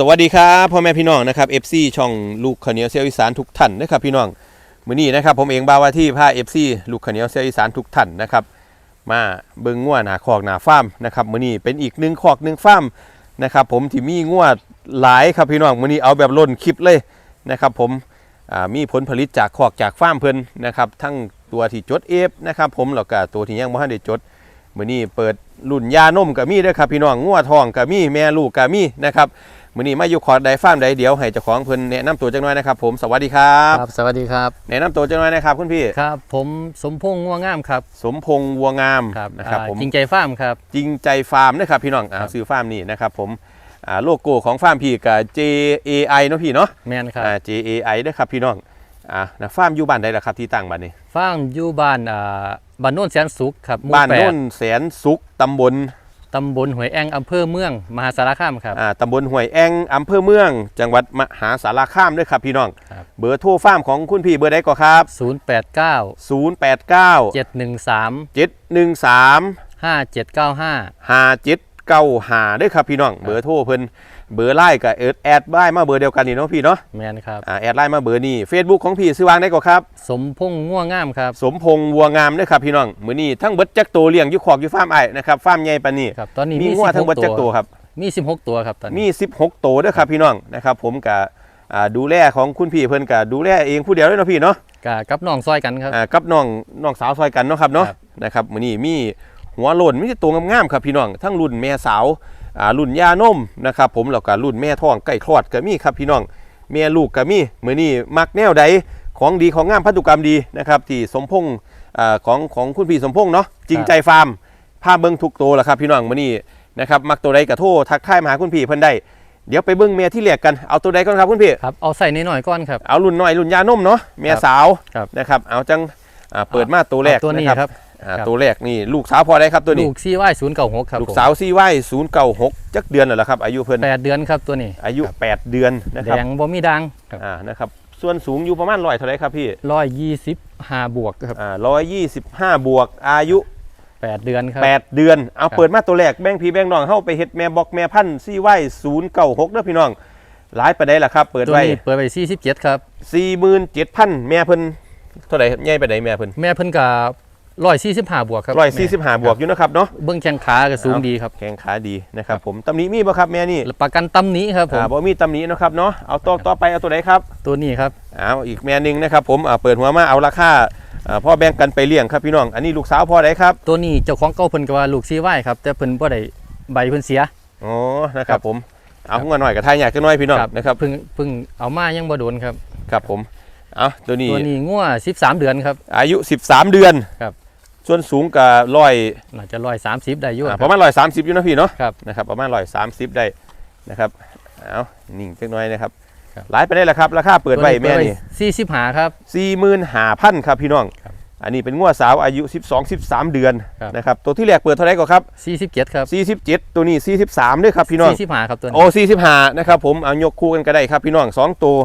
สวัสดีครับพ่อแม่พี่น้องนะครับ FC ช่องลูกขเหนียวเซียวอีสานทุกท่านนะครับพี่น้องมื้อนี้นะครับผมเองบ่าวว่าที่ผ้า FC ลูกขเหนียวเซียวอีสานทุกท่านนะครับมาเบิ่งงัวหนาคอกหนาฟาร์มนะครับมื้อนี้เป็นอีกหนึ่งคอกหนึ่งฟาร์มนะครับผมที่มีงัวหลายครับพี่น้องมื้อนี้เอาแบบล้นคลิปเลยนะครับผมมีผลผลิตจากคอกจากฟาร์มเพิ่นนะครับทั้งตัวที่จดเอฟนะครับผมแล้วก็ตัวที่ยังบ่ทันได้จดมื้อนี้เปิดรุ่นยานมก็มีด้วยครับพี่น้องงัวทองก็มีแม่ลูกก็มีนะครับ มื้อนี้มาอยู่คอร์ดใดฟาร์มใดเดี๋ยวให้เจ้าของเพิ่นแนะนำตัวจังหน่อยนะครับผมสวัสดีครับครับ สวัสดีครับ แนะนำตัวจังหน่อยนะครับคุณพี่ ครับ ผมสมพงษ์ง่วงงามครับสมพงษ์วัวงามครับนะครับอ่าผมจริงใจฟาร์มครับ จริงใจฟาร์มนะครับพี่น้องอ่าครับซื้อฟาร์มนี่นะครับผมอ่าโลโก้ของฟาร์มพี่กับ JAI เนาะพี่เนาะแมนครับอ่า JAI เด้อครับพี่น้องอ่านะฟาร์มอยู่บ้านใดล่ะครับที่ตั้งบ้านนี้ฟาร์มอยู่บ้านอ่าบ้านโน้นแสนสุขครับหมู่บ้านแปด โน้นแสนสุขตำบล ตำบลหวยแองอำเภอเมือง มหาสารคามครับ อ่าตำบลห้วยแองอำเภอเมือง จังหวัดมหาสารคามด้วยครับพี่น้อง ครับ เบอร์โทรฟาร์มของคุณพี่เบอร์ใดก็ครับ 089 089 713 713 5795 5795ด้วยครับพี่น้องเบอร์โทรเพิ่น เบอร์ไล่กับเอิร์ดแอดบ้ายมาเบอร์เดียวกันนี่เนาะพี่เนาะแมนครับอ่าแอดไลน์มาเบอร์นี่ Facebook ของพี่ซื้อวางได้ก็ครับ สมพงษ์ง่วงงามครับ สมพงษ์วัวงามด้วยครับพี่น้องมื้อนี้ทั้งเบิดจักตัวเลี้ยงอยู่ขอกอยู่ฟาร์มไอ้นะครับฟาร์มใหญ่ปานนี้ครับตอนนี้มีมีงัวทั้งเบิด16จักตัวครับ มี 16 ตัวครับตอนมี นี้16 ตัวด้วยครับพี่น้องนะครับผมกับอ่าดูแลของคุณพี่เพิ่นกับดูแลเองผู้เดียวเลยเนาะพี่เนาะกกับน้องซอยกันครับ อ่ากับน้องน้องสาวซอยกันเนาะครับเนาะครับ นะครับมื้อนี้มีหัวโล้นมีแต่ตัวงามๆครับพี่น้องทั้งรุ่นแม่สาวอ่า รุ่นยานมนะครับผมแล้วก็รุ่นแม่ท้องใกล้คลอดก็มีครับพี่น้องแม่ลูกก็มีมื้อนี้มักแนวใดของดีของงามพันธุกรรมดีนะครับที่สมพงษ์อ่าของของคุณพี่สมพงษ์เนาะจริงใจฟาร์มพาเบิ่งทุกตัวแหละครับพี่น้องมื้อนี้นะครับมักตัวใดก็โทรทักทายมาหาคุณพี่เพิ่นได้เดี๋ยวไปเบิ่งแม่ที่แรกกัน เอาตัวใดก่อนครับคุณพี่ ครับ เอาใส่นิดหน่อยก่อนครับ เอารุ่นน้อยรุ่นยานมเนาะแม่ครับสาวครับนะครับ เอาจังอ่าเปิดมาตัวแรกเอาตัวนี้ะครับ อ่าครับ ตัวแรกนี่ลูกสาวพอได้ครับตัวนี้ ลูกซีไว้ศูนย์เก้าหกครับลูกสาวซี่ไว้ศูนย์เก้าหกจักเดือนแล้วล่ะครับ อายุเพิ่นแปดเดือนครับตัวนี้อายุ 8 เดือนนะแดครับงบ่มีดังครับอ่านะครับส่วนสูงอยู่ประมาณร้อยเท่าไหรครับพี่ร้อยยี่สิบห้าบวกครับอ่าร้อยยี่สิบห้าบวกอายุ แปดเดือนครับ 8 เดือน เอาครับ เปิดมาตัวแรกแบ่งพี่แบ่งน้องเข้าไปเฮ็ดแม่บอกแม่พันธุ์ซี่ไว้ศูนย์เก้าหกเด้อพี่น้องหลายไปได้ล่ะครับ เปิดตัวไว้นี้เปิดไปสี่สิบเจ็ดครับ สี่หมื่นเจ็ดพันแม่เพิ่นเท่าไหร่ใหญ่ไปไหนแม่เพิ่นแม่เพิ่นกับ ร้อยสี่สิบห้าบวกครับร้อยสี่สิบห้าบวกอยู่นะครับเนาะเบื้องแข้งขาก็สูงดีครับแข้งขาดีนะครับผมตำหนิมีบ่ครับแม่นี่แล้วประกันตำหนี้ครับผมอ่าบ่มีตำหนิเนาะครับเนาะเอาต่อต่อไปเอาตัวไหนครับตัวนี้ครับเอาอีกแม่หนึงนะครับผมอ่าเปิดหัวมาเอาราคาอ่าพ่อแบ่งกันไปเลี้ยงครับพี่น้อง อันนี้ลูกสาวพ่อไหนครับ ตัวนี้เจ้าของเก่าเพิ่นก็ว่าลูกซีไว้ครับ แต่เพิ่นบ่ได้ใบเพิ่นเสียอ๋อนะครับผมเอาหัวหน่อยกับทายอยากจะน้อยพี่น้องนะครับเพิ่งเพิ่งเอามายังบ่โดนครับครับผมเอาตัวนี้ตัวนี้งัว13 เดือนครับอายุ 13 เดือนครับ ส่วนสูงกับร้อยน่าจะร้อยสามสิบได้อยู่อ่าคปรับระมาณร้อยสามสิบอยู่เนาะพี่เนาะครับนะครับประมาณร้อยสามสิบได้นะครับเอานิ่งจักหน้อยนะครับครับหลายไปได้แล้วครับราคาเปิดไว้แม่นี่สี่สิบหาครับสี่หมื่นห้าพันครับพี่น้องครับอันนี้เป็นงวดสาวอายุ 12 13 เดือนครับนะครับตัวที่แรกเปิดเท่าไหร่ก็ครับสี่สิบเจ็ดครับ 47 ตัวนี้ 43ด้วยครับพี่น้องสี่สิบหาครับตัวนี้โอ้45นะครับผมเอายกคู่กันก็ได้ครับพี่น้องสองตัว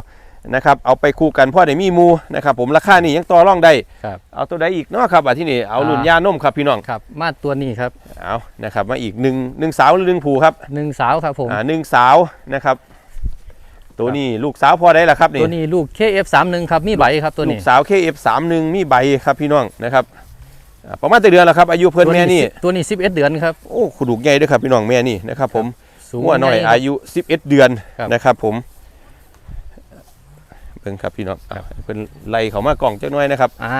นะครับเอาไปคู่กันพ่อได้มีหมูนะครับผมราคานี่ยังต่อรองได้ครับเอาตัวใดอีกเนาะครับอะที่นี่เอาอ่ารุ่นยานมครับพี่น้องครับ มาตัวนี้ครับเอานะครับมาอีกหนึ่งหนึ่งสาวหรือหนึ่งผูครับหนึ่งสาวครับผมอ่าหนึ่งสาวนะครับ ตัวนี้ลูกสาวพ่อได้ละครับนี่ตัวนี้ลูก KF31 ครับมีใบครับตัวลูนี้กสาว KF31 มีใบครับพี่น้องนะครับอ่าประมาณแต่เดือนแล้วครับอายุเพิ่นแม่นี่ตัวนี้สิบเอ็ดเดือนครับโอ้ขุดุกใหญ่ด้วยครับพี่น้องแม่นี่นะครับผมสูงหัวหน่อยใญ่อายุ 11 เดือนครับนะครับผม เบิ่งครับพี่น้องอะเป็นไล่เขามากล่องจักหน่อยนะครับอ่า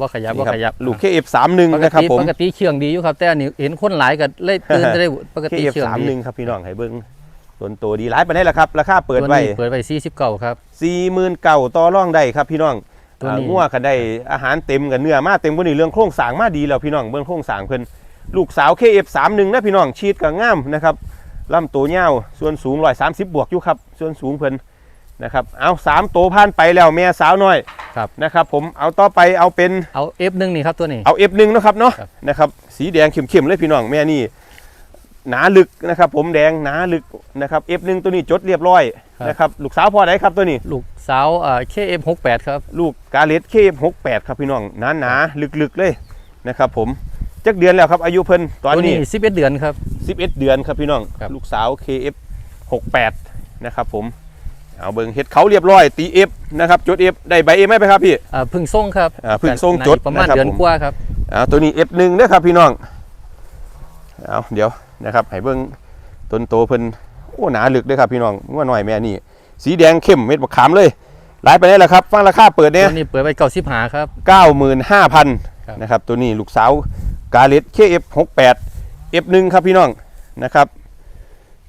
บ่ขยับนี่บ่ครับขยับลูก KF31 ปกนะครับติผมปกติเชื่องดีอยู่ครับ แต่อันนี้เห็นคนหลายก็เลยตื่นจะได้ปกติเชื่องดี KF31 ครับพี่น้องให้เบิ่งต้นโตดีหลายไปได้แล้วครับราคาเปิดไว้ตัวนี้เปิดไว้สี่สิบเก้าครับ40,000เก่าต่อรองได้ครับพี่น้องตัวนี้ อ่างัวก็ได้อาหารเต็มกับเนื้อมาเต็มกว่านี้เรื่องโครงสร้างมาดีแล้วพี่น้องเบิ่งโครงสร้างเพิ่นลูกสาว KF31 นะพี่น้องชีดก็งามนะครับลำตัวยาวส่วนสูง130บวกอยู่ครับส่วนสูงเพิ่น นะครับเอาสามตัวผ่านไปแล้วแม่สาวน้อยครับนะครับผมเอาต่อไปเอาเป็นเอา F1 นี่ครับตัวนี้ เอา F1 เนาะครับเนาะครับนะครับสีแดงเข้มๆเลยพี่น้องแม่นี่หนาลึกนะครับ ผมแดงหนาลึกนะครับ F1 ตัวนี้จดเรียบร้อยนะครับลูกสาวพ่อไหนครับตัวนี้ ลูกสาวเอ่อ KF68 ครับลูกกาเลสเค68ครับพี่น้องหนาหนาๆลึกๆเลยนะครับผมจักเดือนแล้วครับอายุเพิ่นตอนตัวนี้ นี้11เดือนครับ 11 เดือนครับพี่น้อง ครับ ลูกสาว KF 68 นะครับผม เอาเบิ่งเฮ็ดเขาเรียบร้อยตีเอฟนะครับจดเอฟได้ใบเอฟไหมครับพี่อ่าพึ่งส่งครับอ่าพึ่งส่งจดประมาณนะครับเดือนผมกว่าครับเอาตัวนี้ F1 เด้อครับพี่น้องเอาเดี๋ยวนะครับให้เบิ่งต้นโตเพิ่นโอ้หนาลึกเด้อครับพี่น้องงัวหน่อยแม่นี่สีแดงเข้มเม็ดบักขามเลยหลายไปได้แล้วครับ ฟังราคาเปิดเนี่ยตัวนี้เปิดไว้เก้าสิบหาครับ95,000ครับนะครับตัวนี้ลูกสาวกาเลต KF68 F1 ครับพี่น้องนะครับ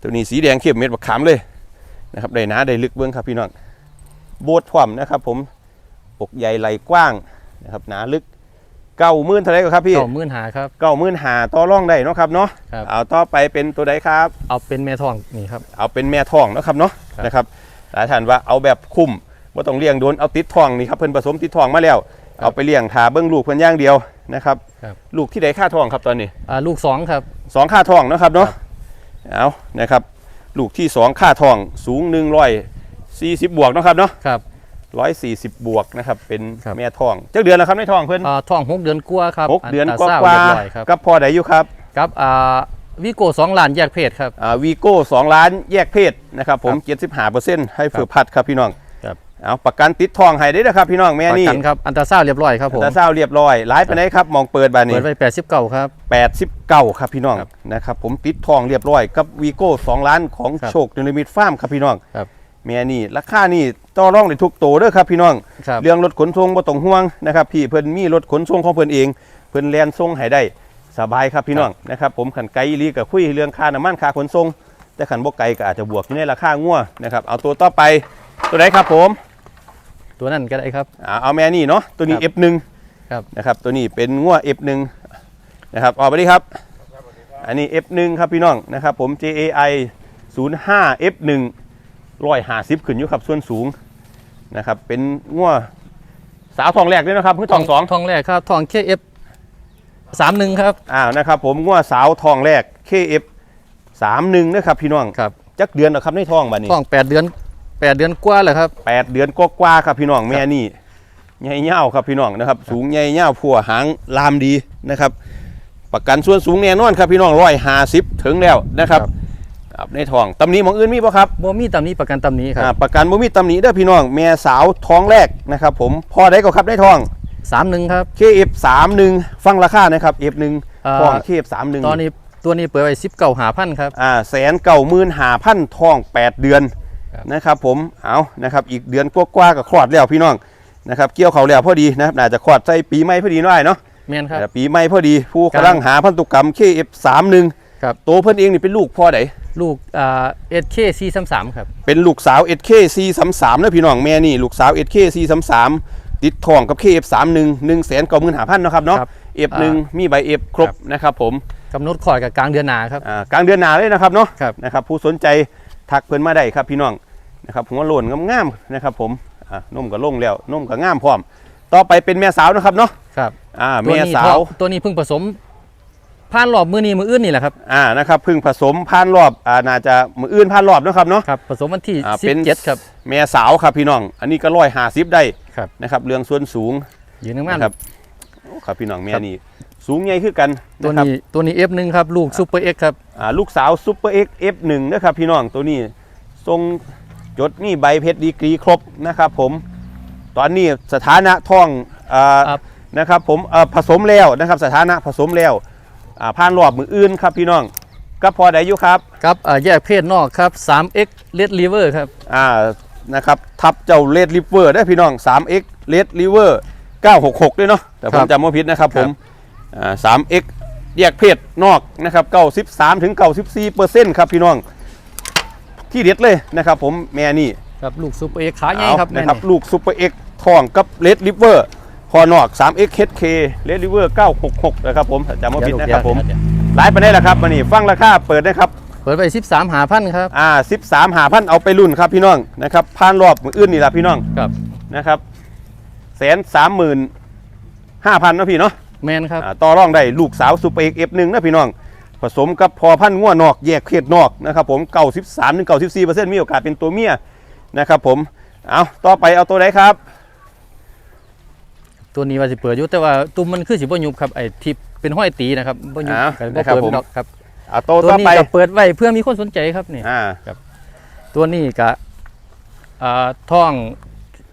ตัวนี้สีแดงเข้มเม็ดบักขามเลย นะครับได้หนาได้ลึกเบิ่งครับพี่น้องโบดพร้อมนะครับ ผมอกใหญ่ไหลกว้างนะครับหนาลึกเก้าหมื่นเท่าไหรก็ครับพี่เก้าหมื่นหาครับเก้าหมื่นหาต่อร่องได้เนาะครับเนาะครับเอาต่อไปเป็นตัวใดครับ เอาเป็นแม่ทองนี่ครับเอาเป็นแม่ทองเนาะครับเนาะครับนะครับหลายท่านว่าเอาแบบคุ้มว่าต้องเลี้ยงโดนเอาติดทองนี่ครับเพิ่นผสมติดทองมาแล้ว เอาไปเลี้ยงทาเบิ้งลูกเพิ่นอย่างเดียวนะครับครับลูกที่ใดค่าทองครับตอนนี้อ่าลูกสองครับสองค่าทองเนาะครับเนาะเอานะครับ ลูกที่สองค่าทองสูง140บวกเนาะครับเนาะครับ140บวกนะครับ เป็นครับ แม่ทองเจ้าเดือนแล้วครับในทองเพิ่นอ่าทองหกเดือนกว่าครับหกเดือนกตรว่าเศร้กว่าเรียบร้อยครับกับพอใดอยู่ครับ ครับอ่าวิโก้สองล้านแยกเพศครับอ่าวีโก้สองล้านแยกเพศนะครับผมเจ็ดสิบห้าเปอร์เซ็นต์ให้เฟือพัดครับพี่น้องครับ เอาประกันติดทองให้ได้นะครับพี่น้องแม่ประนี่กันครับอันตราซาวด์เรียบร้อยครับผมแต่เศร้าเรียบร้อยหลายไปไหนครับมองเปิดบานเปินี้ดไว้แปดสิบเก้าครับแปดสิบเก้าครับพี่น้องครับนะครับผมติดทองเรียบร้อยกับวีโก้สองล้านของครับโชคนิมิตฟาร์มครับพี่น้องครับแม่นี่ราคานี่ต่อรองได้ทุกโตวเด้อครับพี่น้องครับเรื่องรถขนส่งบ่ต้องห่วงนะครับพี่เพิ่นมีรถขนส่งของเพิ่นเอง เพิ่นแลนส่งให้ได้สบายครับพี่น้องนะครับผมขันไกลอีหลีก็คุยเรื่องค่าน้ำมันค่าขนส่งแต่ขันบ่ไกลก็อาจจะบวกอยู่ในราคางัวนะครับเอาตัวต่อไปตัวไหนครับผม ตัวนั้นก็ได้ครับ อ่าเอาแม่นี่เนาะตัวนี้ ครับ F1 ครับ นะครับตัวนี้เป็นงัว F1 นะครับออกไปดิครับ อันนี้ F1 ครับพี่น้องนะครับผม JAI 05 F1 150ขึ้นอยู่ครับส่วนสูงนะครับเป็นงัวสาวทองแรกด้วยนะครับเพื่อทองสองทองแรกครับทองเคเอฟสามหนึ่งครับ อ้าวนะครับผมงัวสาวทองแรก KF 31นะครับพี่น้องครับ จักเดือนนะครับในทองบัดนี้ ทองแปดเดือน แปดเดือนกว่าเลยครับ แปดเดือนกว่าๆครับพี่น้องแม่นี่ใหญ่เง่าวครับพี่น้องนะครับ สูงใหญ่เง่าวพัวหางลามดีนะครับ ประกันส่วนสูงแน่นอนครับพี่น้องร้อยห้าสิบถึงแล้วนะครับครับในทองตำหนิหมองอื่นมีป่ะครับบ่มีตำหนี้ประกันตำหนี้คอ่ารับประกันบ่มีตำหนิเด้อพี่น้องแม่สาวท้องแรกนะครับ ผมพอได้ก็ครับในทอง สามหนึ่งครับ KF 31ฟังราคานะครับ F1 อ่าทอง KF 31ตอนนี้ตัวนี้เปิดไว้สิบเก้าหาพันครับ อ่าแสนเก่ามื่นหาพันทอง 8 เดือนครับ นะครับผมเอานะครับอีกเดือนกว่าๆก็คลอดแล้วพี่น้องนะครับเกี่ยวเขาแล้วพอดีนะครับน่าจะคลอดใส่ปีใหม่พอดีหน่อยเนาะแม่นครับแต่ปีใหม่พอดีผู้ครับกำลังหาพันธุกรรม KF31 ครับโตวเพิ่นเองนี่เป็นลูกพ่อไหนลูกอ่าเอสเคซีสามสามครับเป็นลูกสาว SK433 นะพี่น้องแม่นี่ลูกสาว SK433 ติดทองกับ KF31 1แสนเก้าหมื่นหาพันนาะครับเนาะครับ F1 มีใบ F ครบครับนะครับผมกำหนดคลอดกับกลางเดือนหนาครับอ่ากลางเดือนหน้าเลยนะครับเนาะครับนะครับผู้สนใจ ทักเพิ่นมาได้ครับพี่น้องนะครับหัวโลนงามๆนะครับ ผมอ่านมก็ลงแล้วนมก็งามพร้อม ต่อไปเป็นแม่สาวนะครับเนาะครับอ่าตัวแม่นี้สาท้อวงตัวนี้เพิ่งผสมผ่านรอบมือนี้มืออื่นนี่แหละครับอ่านะครับเพึ่งผสมผ่านรอบอ่าน่าจะมืออื่นผ่านรอบเนาะครับเนาะครับผสมวันที่อ่าสิเป็บนเจ็ดครับแม่สาวครับพี่น้อง อันนี้ก็ร้อยห้าสิบได้ครับนะครับเรื่องส่วนสูงยืนนึงมันนะครับโอ้ครับพี่น้องแม่ครับนี่ สูงใหญ่คือกันตัวนะครับนี้ตัวนี้ F1 ครับลูกซูเปอร์เอ็กครับอ่าลูกสาวซูเปอร์เอ็กเอฟหนึ่งนะครับพี่น้องตัวนี้ทรงจดนี่ใบเพชรดีกรีครบนะครับผมตอนนี้สถานะท้องอ่าครับนะครับผมเอ่อผสมแล้วนะครับสถานะผสมแล้วอ่าผ่านรอบมืออื่นครับพี่น้องก็พอได้อยู่ครับครับอ่าแยกเพศนอกครับ 3x Red River ครับอ่านะครับทับเจ้าเลดริเวอร์ได้พี่น้อง 3x เลดริเวอร์966 ด้วยเนาะแต่ผมครับจำไม่ผิดนะครับคผรับมอ่า 3x แยกเพศนอกนะครับ93ถึง94เปอร์เซ็นต์ครับพี่น้อง ที่เด็ดเลยนะครับผมแม่นี่ครับลูกซูเปอร์เอ็กขาใหญ่เอาครับนะครับแม่ลูกซูเปอร์เอ็กทองกับเลดริเวอร์คอนอก 3x HK เลดริเวอร์966นะครับผมจำไม่นี่ผิดเยวนะครับผมเดี๋ยวหลายไปได้แล้วครับมานี่ฟังราคาเปิดนะครับเปิดไป 13หาพันครับอ่า13หาพันเอาไปรุ่นครับพี่น้องนะครับผ่านรอบมืออื่นนี่แหละพี่น้องครับนะครับแสนสามหมื่นห้าพันนะพี่เนาะ แมนครับ อ่าต่อรองได้ลูกสาวซูเปอร์เอ็กเอฟหนึ่งนะพี่น้อง ผสมกับพอพันธุ์ง่วนอกแยกเพศนอกนะครับผมเก้าสิบสามถึงเก้าสิบสี่เปอร์เซ็นต์มีโอกาสเป็นตัวเมียนะครับผมเอาต่อไปเอาตัวไหนครับ ตัวนี้ว่าสิเปิดอยู่แต่ว่าตุ้มมันคือสิบ่ยุบครับไอ้ที่เป็นห้อยตีนะครับบ่ยุบอ้าวกันบ่นะครับเปิดผม ดอกครับ เอาตัวตัวต่อนี้ไปก็เปิดไว้เพื่อมีคนสนใจครับนี่อ่าครับตัวนี้ก็อ่าท้อง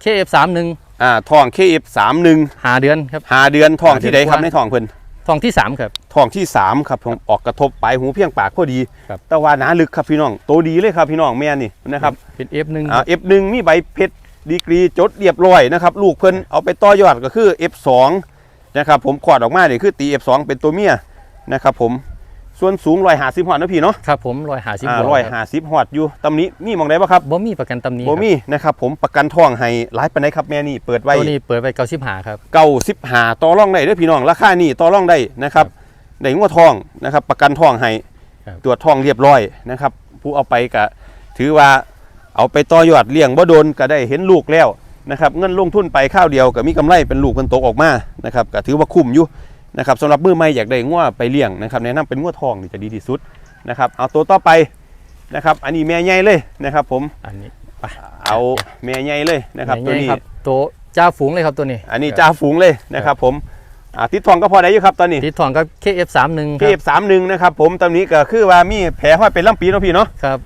KF31 อ่าทอง KF31 หาเดือนครับ หาเดือนทองหาเดือนที่ใดครับกว่าในทองเพิ่นท้องที่3ครับทองที่สามครับผมออกกระทบปลายหูเพียงปากพอดี ครับ แต่ว่าหนาลึกครับพี่น้องโตดีเลยครับพี่น้องแม่นี่นะครับเป็น F1 อ่า F1 มีใบเพชรดีกรีจดเรียบร้อยนะครับลูกเพิ่นเอาไปต่อยอดก็คือ F2 นะครับผมขวดออกมาเนี่ยคือตี F2 เป็นตัวเมียนะครับผม ส่วนสูง150หอดนะพี่เนาะครับผมร้อยหาสิบอ่าบวกร้อยครับห้าสิบหอดอยู่ตำนี้มีหมองได้ปะครับบ่มีประกันตำหนี้โบมีนะครับผมประกันทองให้หลายปันไดครับแม่นี่เปิดไว้ตัวนี้เปิดไว้เก้าสิบหาครับเก้าสิบหาต่อร่องได้เด้อพี่น้องราคานี่ต่อร่องได้นะครับได้งวดทองนะครับ ประกันทองให้ครับตรวจทองเรียบร้อยนะครับ ผู้เอาไปก็ถือว่าเอาไปต่อยอดเลี้ยงบ่โดนก็ได้เห็นลูกแล้วนะครับเงินลงทุนไปข้าวเดียวก็มีกำไรเป็นลูกเป็นตกออกมานะครับก็ถือว่าคุ้มอยู่ นะครับสำหรับมือใหม่อยากได้งวดไปเลี้ยงนะครับแนะนำเป็นงวดทองนี่จะดีที่สุดนะครับเอาตัวต่อไปนะครับอันนี้แม่ใหญ่เลยนะครับผมอันนี้ไปเอาแม่ใหญ่เลยนะครับตัวนี้ใหญ่ๆตัวจ้าฝูงเลยครับตัวนี้ อันนี้จ่าฝูงเลยนะครับผมอ่าทิศทองก็พอได้อยู่ครับตอนนี้ติดทองกับ KF31 คพีรัเอบฟสามหนึ่งนะครับผมตอนนี้ก็คือว่ามีแผลห้อยเป็นลำปีเนาะพี่เนาะครับ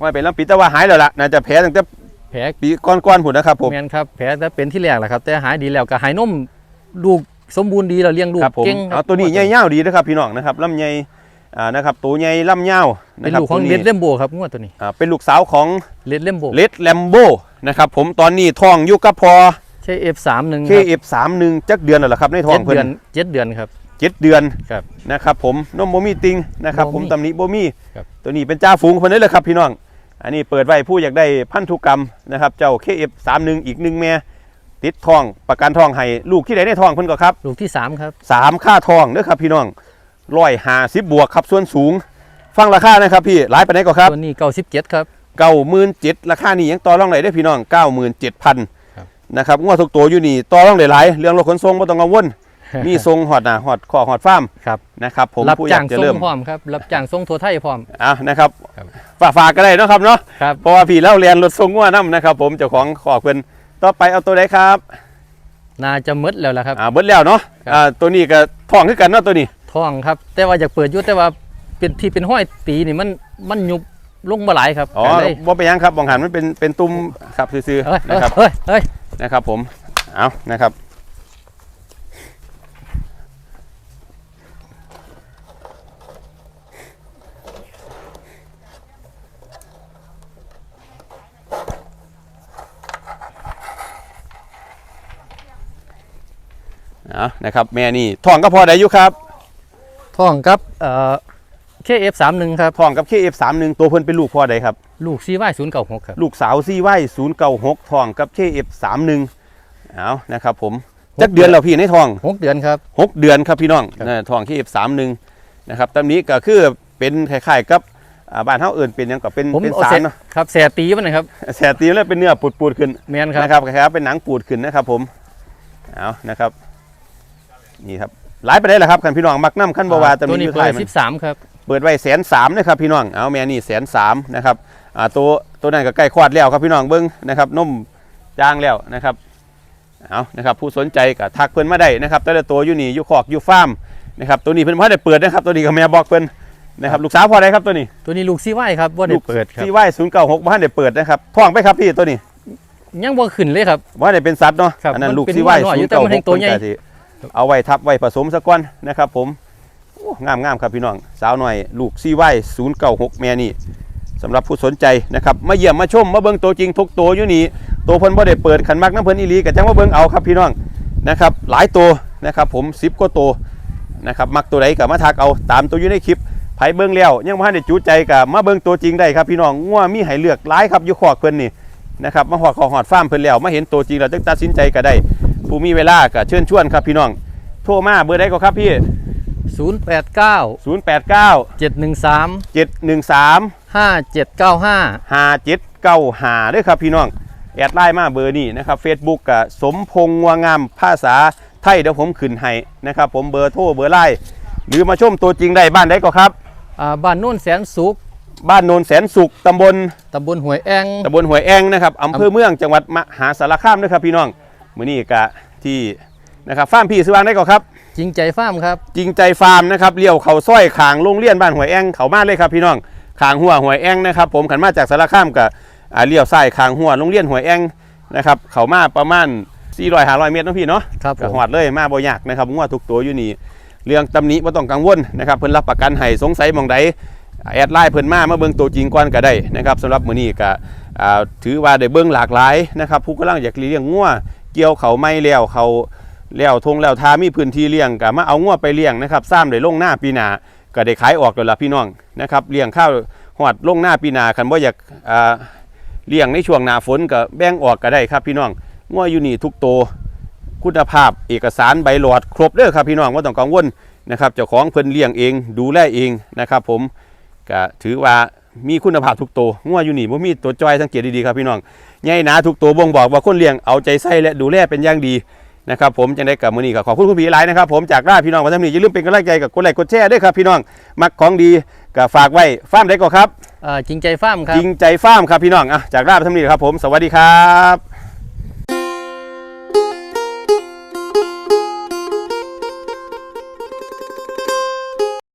ห้อยเป็นลำปีแต่ว่าหายแล้วล่ะน่าจะแผลตั้งแต่แผลปีก้อนๆผุนนะครับผมแมนครับแผลแต่เป็นที่แรกแหละครับแต่หายดีแล้วก็หายนมลูก สมบูรณ์ดีเราเลี้ยงลูกครับผมเก่งคเอารับตัวนี้ใหญ่ยาวดีนะครับพี่น้องนะครับลำใหญ่อ่านะครับตัวใหญ่ลำยาวเป็นนะครับลูกของตัวเลนี้ดเลมโบครับงวดตัวนี้อ่าเป็นลูกสาวของเลดเลมโบเลดแลมโบนะครับผมตอนนี้ทองอยู่กับพอใช่ F31 เคเอฟสามหนึ่งจักเดือนแล้วล่ะครับในทองเจ็ดเพิ่เดือนนเจ็ดเดือนครับเจ็ดเดือนครับนะครับผมนมโบมีติงนะครับบ่มีผมตำหนิโบมีครับตัวนี้เป็นจ้าฝูงคนนี้เลยครับพี่น้อง อันนี้เปิดไว้ผู้อยากได้พันธุกรรมนะครับเจ้า KF31 อีกหนึ่งแม่ ติดทองประกันทองให้ลูกที่ไหนในทองเพิ่นก็ครับลูกที่3ครับสามค่าทองเด้อครับพี่น้องร้อยห้าสิบบวกครับส่วนสูง ฟังราคานะครับพี่หลายไปไหนใดก็ครับตัวนี้97ครับเก้าหมื่นเจ็ดราคานี่ยังต่อรองไหนได้อพี่น้องเก้าหมื่นเจ็ดพันครับนะครับงวดทุกตัวอยู่นี่ต่อรองหลายๆเรื่องรถขนส่งไม่ต้องกังวลมีทรงหอดหน้าหอดคอหอดฟ้าร์มครับนะครับผมรับผู้อยาจ้ากงจะส่เริ่งมพร้อมครับรับจ้างส่งทั่วไทยพร้อมอะนะครับครับฝากฝากก็ได้เนาะครับเนาะครับเพราะว่าพี่เล่าเรียนรถทรงงัวน้ำนะครับ ผมเจ้าของขอกเพิ่น ต่อไปเอาตัวใดครับน่าจะหมดแล้วล่ะครับ อ่าเบิดแล้วเนาะครับ อ่าตัวนี้ก็ทองคือกันเนาะตัวนี้ท้องครับ แต่ว่าอยากเปิดอยู่แต่ว่าเป็นที่เป็นห้อยตีนี่มันมันยุบลงมาหลายครับอ๋อก็เลยบ่เป็นหยังครับบองหันมันเป็นเป็นตุ้มครับซื่อเอ้ยๆนะครับเฮ้ยเฮ้ยนะครับผมเอานะครับ เอานะครับ แม่นี่ทองก็พอได้อยู่ครับท้องครับเอ่อ KF31 ครับ ทองกับ KF31 ตัวเพิ่นเป็นลูกพ่อใดครับ ลูก CY096 ครับลูกสาวซีไว้ศูนย์เก้าหกทองกับ KF31 เอานะครับผมจักเดือนแล้วพี่ในทอง หกเดือนครับ6เดือนครับพี่น้องครับ นะทอง KF31 นะครับตำนี้ก็คือเป็นคล้ายๆกับอ่าบ้านเฮาเอื่นเป็นหยังก็เป็นผมเป็นเอาสาแสรเนาะครับแสตีมันนะครับ แสบตีแล้วเป็นเนื้อปูดๆขึ้นแมนครับ นะครับคล้ายๆเป็นหนังปูดขึ้นนะครับผมเอานะครับ นี่ครับหลายไปได้แหละครับคันพี่น้องมักน้ำขั้นบวาตำตัวนี้อนี้ยู่เปิท้ายดมันสิบสามครับเปิดไว้แสนสามนะครับพี่น้องเอาแม่นี่แสนสามนะครับอ่าตัวตัวนั้นก็ใกล้คลอดแล้วครับพี่น้องเบิ้งนะครับนมจ้างแล้วนะครับเอานะครับผู้สนใจก็ทักเพิ่นมาได้นะครับแต่ละตัวอยู่นี่อยู่คอกอยู่ฟาร์มนะครับตัวนี้เพิ่นพ่อได้เปิดนะครับตัวนี้ก็แม่บอกเพิ่นนะครับลูกสาวพอได้ครับตัวนี้ ตัวนี้ลูกซีไว้ครับว่าได้เปิดครับที่ไหวศูนย์เก้าหกบ้านได้เปิดนะครับท้องไปครับพี่ตัวนี้ยังบ่ขึ้นเลยครับว่าได้เป็นสัตว์เนาะครับอันนั้นมันลูกเป็นที่ไหวหัวหน่อยศูอยู่นย์แต่เก้ามันหแห่กงตัวใหญ่ เอาไว้ทับไว้ผสมสักก้อนนะครับ ผมงามงามครับพี่น้องสาวหน่อย ลูกซีไว้ศูนย์เก้าหกแม่นี่สำหรับผู้สนใจนะครับมาเยี่ยมมาชมมาเบิ่งตัวจริงทุกตัวอยู่นี่ตัวเพิ่นบ่ได้เปิดขันมักน้ำเพิ่นอีหลีก็จังมาเบิ่งเอาครับพี่น้องนะครับ หลายตัวนะครับผม10กว่าตัวนะครับมักตัวใดก็มาทักเอาตามตัวอยู่ในคลิปไผเบิ่งแล้วยังบ่ทันได้จุใจก็มาเบิ่งตัวจริงได้ครับพี่น้องงัวมีให้เลือกหลายครับอยู่ขอกเพิ่นนี่นะครับมาหอดขอหอดฟ้ามเพิ่นแล้วมาเห็นตัวจริงแล้วจึงตัดสินใจก็ได้ ผู้มีเวลาก็เชิญชวนครับพี่น้อง โทรมาเบอร์ใดก็ครับพี่ 089 089 713 713 5795ห้าเจ็ดเก้าหาด้วยครับพี่น้อง แอดไลน์มาเบอร์นี้นะครับ Facebook กับสมพงษ์งัวงามภาษาไทยเดี๋ยวผมขึ้นให้นะครับผมเบอร์โทรเบอร์ไลน์หรือมาชมตัวจริงได้บ้านได้ก็ครับ อ่าบ้านโน่นแสนสุขบ้านโนนแสนสุขตำบลตำบลหวยแอง ตำบลหวยแองนะครับอำเภอเมืองจังหวัดมหาสารคามด้วยครับพี่น้อง มื้อนี้กะที่นะครับฟาร์มพี่ซื้อวางได้ก็ครับ จริงใจฟาร์มครับ จริงใจฟาร์มนะครับเลี้ยวเขาซ้อยขางโรงเรียนบ้านหวยแองเขามาเลยครับพี่น้องคางหัวหวยแองนะครับผมขันมาจากสารคามกับอ่าเลี้ยวซ้ายคางหัวโรงเรียนหวยแองนะครับเขามาประมาณ400 500 เมตรเนาะพี่เนาะครับผก็มหอดเลยมาบ่ยากนะครับงัวทุกตัวอยู่นี่เรื่องตำหนิบ่ต้องกังวลนะครับเพิ่นรับประกันให้สงสัยหมองใดแอดไลน์เพิ่นมามาเบิ่งตัวจริงก่อนก็ได้นะครับสำหรับมื้อนี้ก็อ่าถือว่าได้เบิ่งหลากหลายนะครับผู้กำลังอยากเลี้ยงงัว เกี่ยวเขาไม่แล้วเขาแล้วทงแล้วทามีพื้นที่เลี้ยงก็มาเอางัวไปเลี้ยงนะครับซ้ำได้ลงหน้าปีหนาก็ได้ขายออกแล้วล่ะพี่น้องนะครับเลี้ยงข้าวหอดลงหน้าปีหนาคันบ่อยากอ่าเลี้ยงในช่วงหน้าฝนก็แบ่งออกก็ได้ครับพี่น้องงัวอยู่นี่ทุกโตคุณภาพเอกสารใบหลอดครบเด้อครับพี่น้องว่าต้องกังวลนะครับเจ้าของเพิ่นเลี้ยงเอง ดูแลเองนะครับ ผมก็ถือว่ามีคุณภาพทุกตัวงัวอยู่นี่บ่มีตัวจอยสังเกตดีๆครับพี่น้อง ใหญ่หนาทุกตัวบ่งบอกว่าคนเลี้ยงเอาใจใส่และดูแลเป็นอย่างดีนะครับผมจังได้กับมือนี้ก็ขอบคุณคุณพี่หลายนะครับผมจากลาพี่น้องวันนี้อย่าลืมเป็นกำลังใจกับกดไลค์กดแชร์ด้วยครับพี่น้องมักของดีก็ฝากไว้ฟาร์มได้ก็ครับจริงใจฟาร์มครับจริงใจฟาร์มครับพี่น้องอะจากลาไปทั้งนี้ครับผมสวัสดีครับ